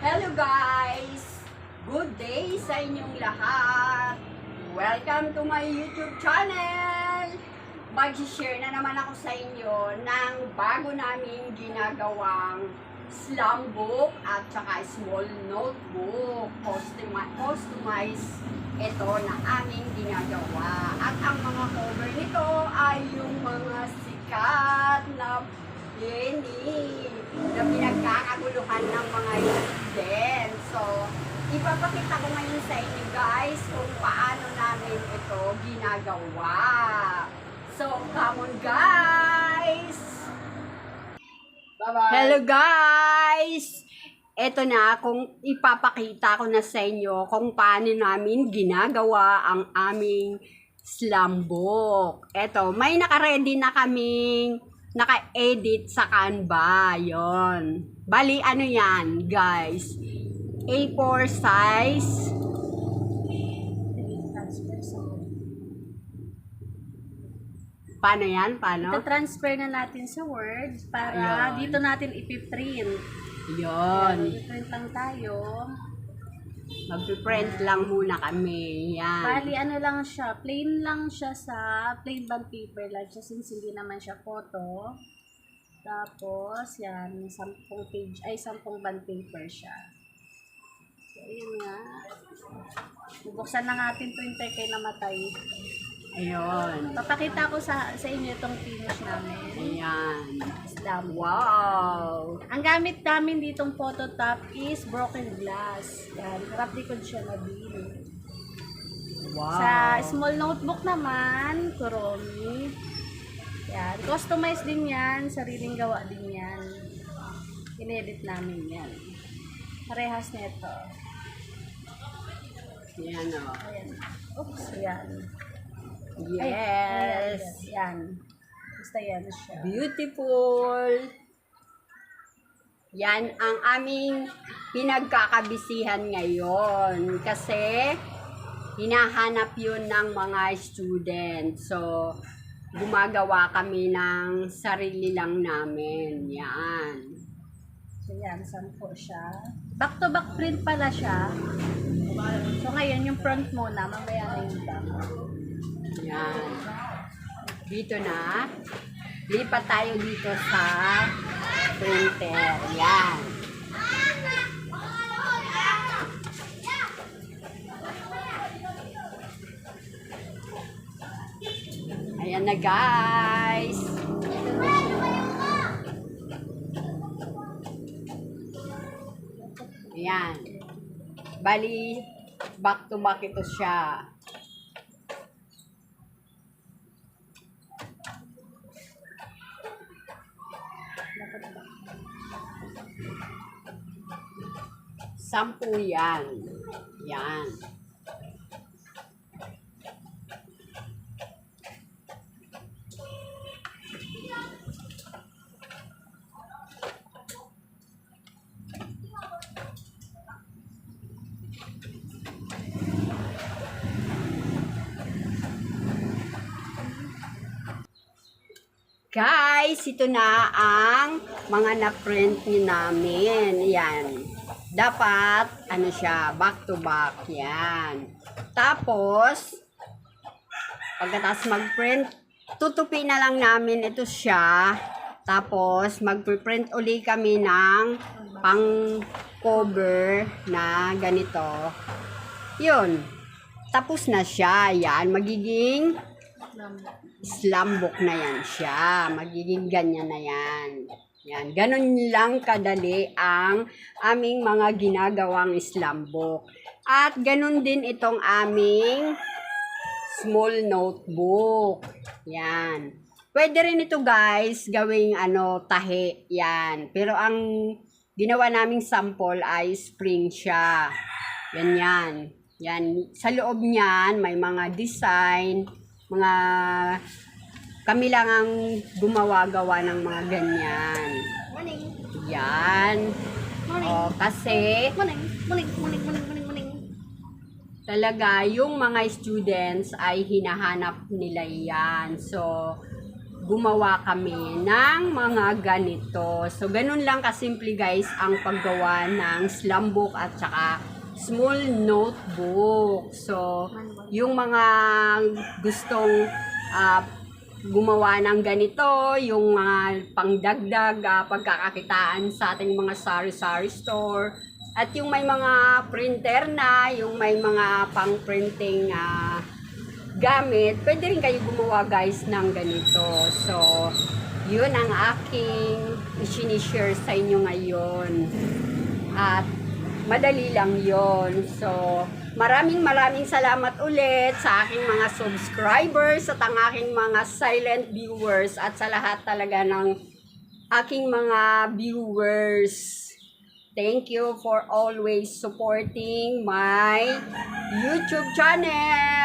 Hello guys! Good day sa inyong lahat! Welcome to my YouTube channel! Mag-share na naman ako sa inyo ng bago naming ginagawang slam book at saka small notebook. Custom- Customize ito na aming ginagawa. At ang mga cover nito ay yung mga sikat na Jenny na pinagkakaguluhan ng mga students. So, ipapakita ko ngayon sa inyo guys kung paano namin ito ginagawa. So, come on guys! Bye-bye. Hello guys! Ito na, kung ipapakita ko na sa inyo kung paano namin ginagawa ang aming slam book. Ito, may naka-ready na kaming naka-edit sa Canva. Yon. Bali, ano yan, guys? A4 size. Paano yan? Paano? transfer na natin sa Word para Ayun. dito natin ipiprint. Yon. Ipiprint lang tayo. Magpiprint lang muna kami. Yan. Bali, ano lang siya, plain lang siya sa plain bond paper lang siya since hindi naman siya photo. Tapos, yan, sampung page, ay sampung bond paper siya. So, yun nga. Bubuksan na natin printer kay namatay. Ayun. Papakita ko sa sa inyo itong finish namin. Ayan. Islam. Wow. Ang gamit namin ditong photo top is broken glass. Yan, na din. Wow. Sa small notebook naman, Kuromi. Yan, customized din yan, sariling gawa din yan. Inedit namin yan. Parehas nito. Yan o. Ayan. Oops, yan. Yes. Ayan, yan. Basta yan siya. Beautiful. Yan ang aming pinagkakabisihan ngayon. Kasi hinahanap yun ng mga student. So, gumagawa kami ng sarili lang namin. Yan. So yan, sampo siya. Back to back print pala siya. So ngayon, yung front muna, mamaya na yung back. Yan. Dito na. Lipat tayo dito sa printer. Yan. Ayan na guys. Ayan. Bali, back to back ito siya. Sampu yan. Yan. Guys, ito na ang mga na-print ni namin. Yan. Dapat, ano siya, back to back. Yan. Tapos, pagkatapos mag-print, tutupi na lang namin ito siya. Tapos, mag-print uli kami ng pang cover na ganito. Yun. Tapos na siya. Yan. Magiging slam book na yan siya. Magiging ganyan na yan. Yan. Ganon lang kadali ang aming mga ginagawang slam book. At ganon din itong aming small notebook. Yan. Pwede rin ito guys, gawing ano, tahi. Yan. Pero ang ginawa naming sample ay spring siya. Yan yan. Yan. Sa loob niyan, may mga design, mga kami lang ang gumawa-gawa ng mga ganyan. Morning. Yan. Morning. O, kasi Morning. Morning. Morning. Morning. Morning. Morning. talaga yung mga students ay hinahanap nila yan. So, gumawa kami ng mga ganito. So, ganun lang kasimple guys ang paggawa ng slam book at saka small notebook. So, yung mga gustong ah, gumawa ng ganito, yung mga pangdagdag ah, pagkakakitaan sa ating mga sari-sari store, at yung may mga printer na, yung may mga pang-printing ah, gamit, pwede rin kayo gumawa guys ng ganito. So, yun ang aking isinishare sa inyo ngayon. At madali lang yon So, maraming maraming salamat ulit sa aking mga subscribers at ang aking mga silent viewers at sa lahat talaga ng aking mga viewers. Thank you for always supporting my YouTube channel.